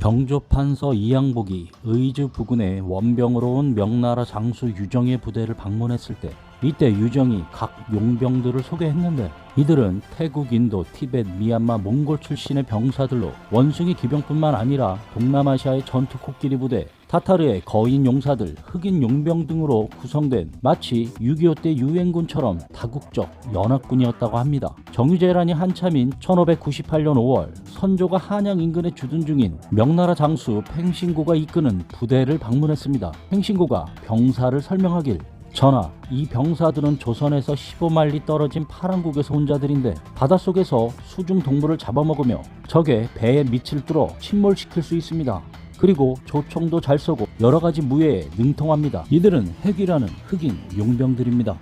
병조판서 이양복이 의주 부근에 원병으로 온 명나라 장수 유정의 부대를 방문했을 때 이때 유정이 각 용병들을 소개했는데 이들은 태국, 인도, 티벳, 미얀마, 몽골 출신의 병사들로 원숭이 기병뿐만 아니라 동남아시아의 전투 코끼리 부대, 타타르의 거인 용사들, 흑인 용병 등으로 구성된 마치 6.25 때 유엔군처럼 다국적 연합군이었다고 합니다. 정유재란이 한참인 1598년 5월 선조가 한양 인근에 주둔 중인 명나라 장수 팽신고가 이끄는 부대를 방문했습니다. 팽신고가 병사를 설명하길 전하, 이 병사들은 조선에서 15마일리 떨어진 파랑국에서 온 자들인데 바닷속에서 수중 동물을 잡아먹으며 적의 배에 밑을 뚫어 침몰시킬 수 있습니다. 그리고 조총도 잘 쏘고 여러 가지 무예에 능통합니다. 이들은 핵이라는 흑인 용병들입니다.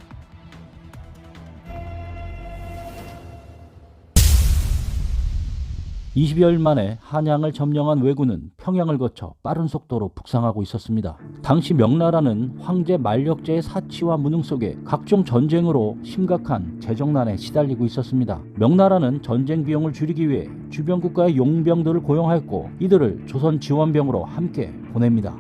(20여일) 만에 한양을 점령한 왜군은 평양을 거쳐 빠른 속도로 북상하고 있었습니다. 당시 명나라는 황제 만력제의 사치와 무능 속에 각종 전쟁으로 심각한 재정난에 시달리고 있었습니다. 명나라는 전쟁 비용을 줄이기 위해 주변 국가의 용병들을 고용하였고 이들을 조선 지원병으로 함께 보냅니다.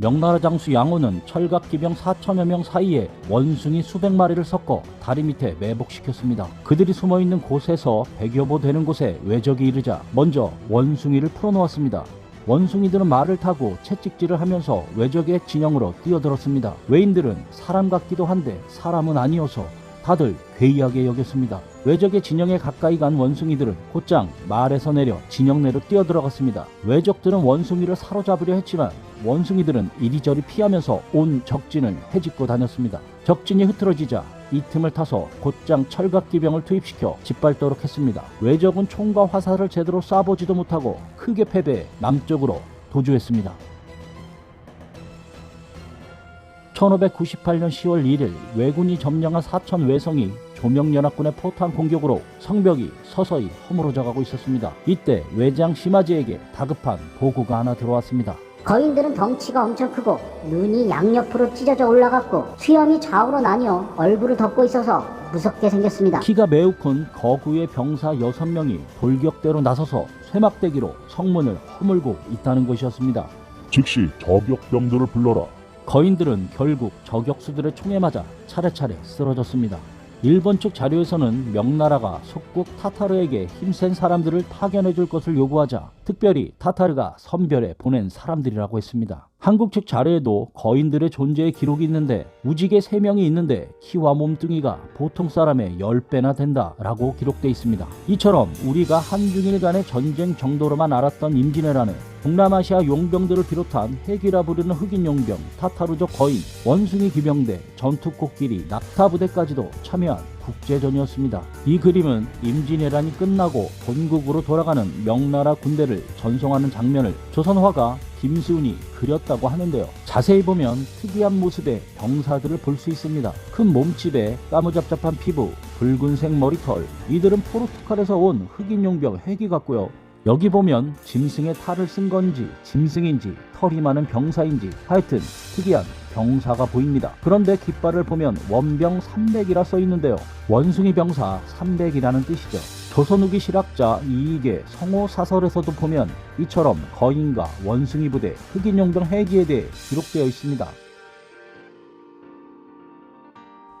명나라 장수 양호는 철갑 기병 4천여 명 사이에 원숭이 수백 마리를 섞어 다리 밑에 매복시켰습니다. 그들이 숨어 있는 곳에서 100여 보 되는 곳에 외적이 이르자 먼저 원숭이를 풀어놓았습니다. 원숭이들은 말을 타고 채찍질을 하면서 외적의 진영으로 뛰어들었습니다. 외인들은 사람 같기도 한데 사람은 아니어서 다들 괴이하게 여겼습니다. 외적의 진영에 가까이 간 원숭이들은 곧장 말에서 내려 진영 내로 뛰어들어갔습니다. 외적들은 원숭이를 사로잡으려 했지만 원숭이들은 이리저리 피하면서 온 적진을 헤집고 다녔습니다. 적진이 흐트러지자 이 틈을 타서 곧장 철갑기병을 투입시켜 짓밟도록 했습니다. 외적은 총과 화살을 제대로 쏴보지도 못하고 크게 패배해 남쪽으로 도주했습니다. 1598년 10월 1일 왜군이 점령한 사천 외성이 조명연합군의 포탄 공격으로 성벽이 서서히 허물어져 가고 있었습니다. 이때 외장 심하지에게 다급한 보고가 하나 들어왔습니다. 거인들은 덩치가 엄청 크고 눈이 양옆으로 찢어져 올라갔고 수염이 좌우로 나뉘어 얼굴을 덮고 있어서 무섭게 생겼습니다. 키가 매우 큰 거구의 병사 6명이 돌격대로 나서서 쇠막대기로 성문을 허물고 있다는 것이었습니다. 즉시 저격병들을 불러라. 거인들은 결국 저격수들의 총에 맞아 차례차례 쓰러졌습니다. 일본 측 자료에서는 명나라가 속국 타타르에게 힘센 사람들을 파견해 줄 것을 요구하자 특별히 타타르가 선별해 보낸 사람들이라고 했습니다. 한국 측 자료에도 거인들의 존재의 기록이 있는데 우직에 3명이 있는데 키와 몸뚱이가 보통 사람의 10배나 된다 라고 기록돼 있습니다. 이처럼 우리가 한중일 간의 전쟁 정도로만 알았던 임진왜란에 동남아시아 용병들을 비롯한 핵이라 부르는 흑인 용병, 타타르족 거인, 원숭이 기병대, 전투코끼리, 낙타부대까지도 참여한 국제전이었습니다. 이 그림은 임진왜란이 끝나고 본국으로 돌아가는 명나라 군대를 전송하는 장면을 조선화가 김수훈이 그렸다고 하는데요. 자세히 보면 특이한 모습의 병사들을 볼 수 있습니다. 큰 몸집에 까무잡잡한 피부, 붉은색 머리털, 이들은 포르투갈에서 온 흑인 용병 핵이 같고요. 여기 보면 짐승의 탈을 쓴 건지 짐승인지 털이 많은 병사인지 하여튼 특이한 병사가 보입니다. 그런데 깃발을 보면 원병 300이라 써 있는데요. 원숭이 병사 300이라는 뜻이죠. 조선 후기 실학자 이익의 성호 사설에서도 보면 이처럼 거인과 원숭이 부대, 흑인 용병 해기에 대해 기록되어 있습니다.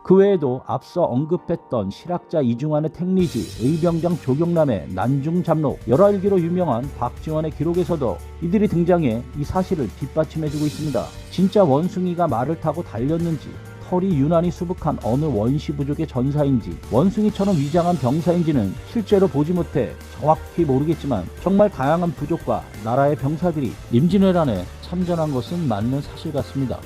그 외에도 앞서 언급했던 실학자 이중환의 택리지, 의병장 조경남의 난중잡록, 열알기로 유명한 박지원의 기록에서도 이들이 등장해 이 사실을 뒷받침해주고 있습니다. 진짜 원숭이가 말을 타고 달렸는지, 털이 유난히 수북한 어느 원시 부족의 전사인지, 원숭이처럼 위장한 병사인지는 실제로 보지 못해 정확히 모르겠지만 정말 다양한 부족과 나라의 병사들이 임진왜란에 참전한 것은 맞는 사실 같습니다.